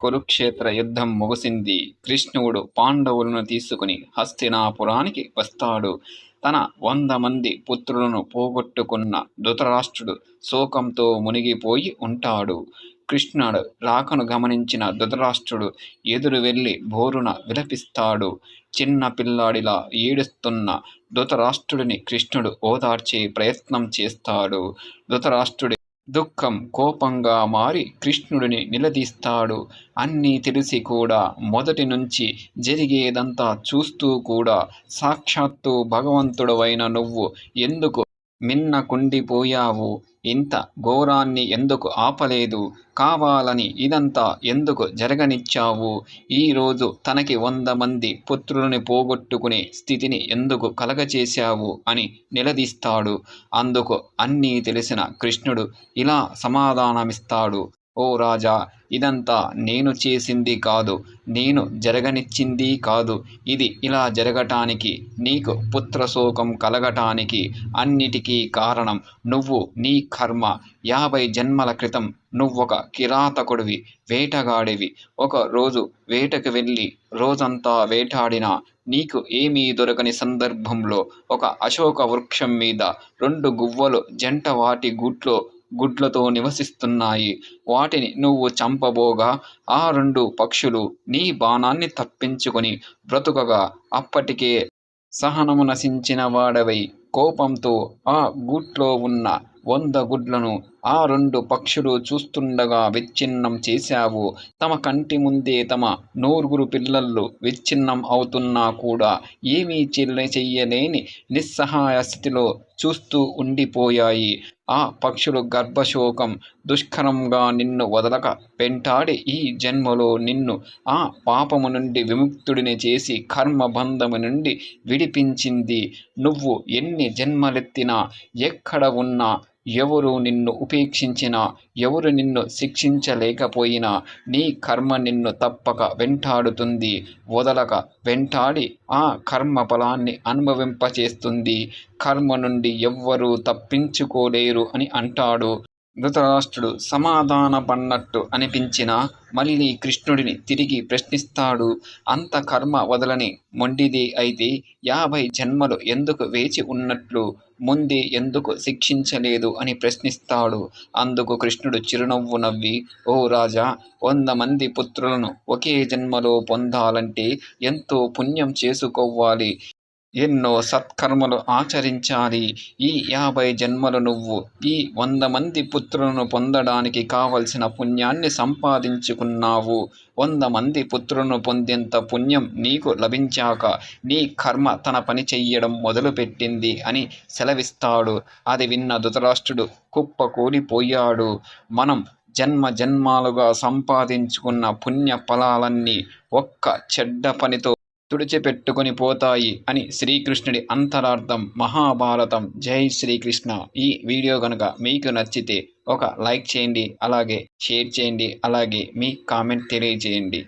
కురుక్షేత్ర యుద్ధం ముగిసింది. కృష్ణుడు పాండవులను తీసుకుని హస్తినాపురానికి వస్తాడు. తన వంద మంది పుత్రులను పోగొట్టుకున్న ధృతరాష్ట్రుడు శోకంతో మునిగిపోయి ఉంటాడు. కృష్ణుడు రాకను గమనించిన ధృతరాష్ట్రుడు ఎదురు వెళ్ళి బోరున విలపిస్తాడు. చిన్న పిల్లాడిలా ఏడుస్తున్న ధృతరాష్ట్రుడిని కృష్ణుడు ఓదార్చే ప్రయత్నం చేస్తాడు. ధృతరాష్ట్రుడి దుఃఖం కోపంగా మారి కృష్ణుడిని నిలదీస్తాడు. అన్నీ తెలిసి కూడా మొదటి నుంచి జరిగేదంతా చూస్తూ కూడా సాక్షాత్తు భగవంతుడవైన నువ్వు ఎందుకు మిన్న కుండిపోయావు ఇంత ఘోరాన్ని ఎందుకు ఆపలేదు? కావాలని ఇదంతా ఎందుకు జరగనిచ్చావు? ఈరోజు తనకి వంద మంది పుత్రులని పోగొట్టుకునే స్థితిని ఎందుకు కలగచేశావు అని నిలదీస్తాడు. అందుకు అన్నీ తెలిసిన కృష్ణుడు ఇలా సమాధానమిస్తాడు. ఓ రాజా ఇదంతా నేను చేసింది కాదు నేను జరగనిచ్చింది కాదు. ఇది ఇలా జరగటానికి నీకు పుత్రశోకం కలగటానికి అన్నిటికీ కారణం నువ్వు నీ కర్మ. యాభై జన్మల క్రితం నువ్వొక కిరాతకుడివి వేటగాడివి. ఒక రోజు వేటకు వెళ్ళి రోజంతా వేటాడినా నీకు ఏమీ దొరకని సందర్భంలో ఒక అశోక వృక్షం మీద రెండు గువ్వలు జంట వాటి గుట్లో గుడ్లతో నివసిస్తున్నాయి. వాటిని నువ్వు చంపబోగా ఆ రెండు పక్షులు నీ బాణాన్ని తప్పించుకొని బ్రతుకగా అప్పటికే సహనము నశించిన వాడవై కోపంతో ఆ గూట్లో ఉన్న వంద గుడ్లను ఆ రెండు పక్షులు చూస్తుండగా విచ్ఛిన్నం చేశావు. తమ కంటి ముందే తమ నూరుగురు పిల్లలు విచ్ఛిన్నం అవుతున్నా కూడా ఏమీ చెల్ల చెయ్యలేని నిస్సహాయ స్థితిలో చూస్తూ ఉండిపోయాయి. ఆ పక్షులు గర్భశోకం దుష్కరంగా నిన్ను వదలక పెంటాడి ఈ జన్మలో నిన్ను ఆ పాపము నుండి విముక్తుడిని చేసి కర్మబంధము నుండి విడిపించింది. నువ్వు ఎన్ని జన్మలెత్తినా ఎక్కడ ఉన్నా ఎవరు నిన్ను ఉపేక్షించినా ఎవరు నిన్ను శిక్షించలేకపోయినా నీ కర్మ నిన్ను తప్పక వెంటాడుతుంది. వదలక వెంటాడి ఆ కర్మ ఫలాన్ని అనుభవింపచేస్తుంది. కర్మ నుండి ఎవ్వరూ తప్పించుకోలేరు అని అంటాడు. ధృతరాష్ట్రుడు సమాధానపన్నట్టు అనిపించినా మళ్ళీ కృష్ణుడిని తిరిగి ప్రశ్నిస్తాడు అంత కర్మ వదలని మొండిది అయితే యాభై జన్మలు ఎందుకు వేచి ఉన్నట్లు ముందే ఎందుకు శిక్షించలేదు అని ప్రశ్నిస్తాడు. అందుకు కృష్ణుడు చిరునవ్వు నవ్వి ఓ రాజా వంద మంది పుత్రులను ఒకే జన్మలో పొందాలంటే ఎంతో పుణ్యం చేసుకోవాలి. ఎన్నో సత్కర్మలు ఆచరించాలి. ఈ యాభై జన్మలు నువ్వు ఈ వంద మంది పుత్రులను పొందడానికి కావలసిన పుణ్యాన్ని సంపాదించుకున్నావు. వంద మంది పుత్రులను పొందేంత పుణ్యం నీకు లభించాక నీ కర్మ తన పని చెయ్యడం మొదలుపెట్టింది అని సెలవిస్తాడు. అది విన్న ధృతరాష్ట్రుడు కుప్ప కూలిపోయాడు మనం జన్మ జన్మాలుగా సంపాదించుకున్న పుణ్య ఫలాలన్నీ ఒక్క చెడ్డ పనితో తుడిచిపెట్టుకొని పోతాయి అని శ్రీకృష్ణుడి అంతరార్థం మహాభారతం. జై శ్రీకృష్ణ. ఈ వీడియో కనుక మీకు నచ్చితే ఒక లైక్ చేయండి అలాగే షేర్ చేయండి అలాగే మీ కామెంట్ తెలియజేయండి.